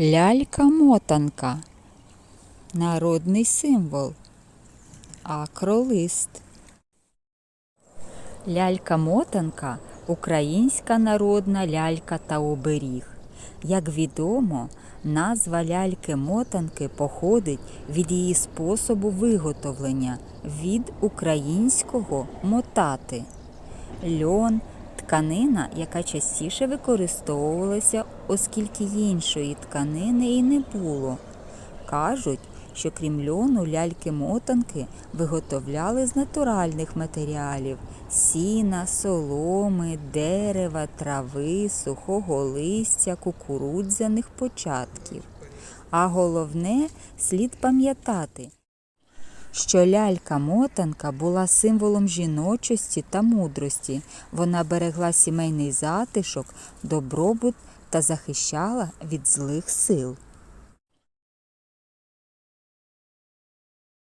Лялька-мотанка. Народний символ. Акролист. Лялька-мотанка українська народна лялька та оберіг. Як відомо, назва ляльки-мотанки походить від її способу виготовлення від українського мотати. Льон тканина, яка частіше використовувалася, оскільки іншої тканини і не було. Кажуть, що крім льону ляльки-мотанки виготовляли з натуральних матеріалів сіна, соломи, дерева, трави, сухого листя, кукурудзяних початків. А головне слід пам'ятати, що лялька-мотанка була символом жіночості та мудрості. Вона берегла сімейний затишок, добробут та захищала від злих сил.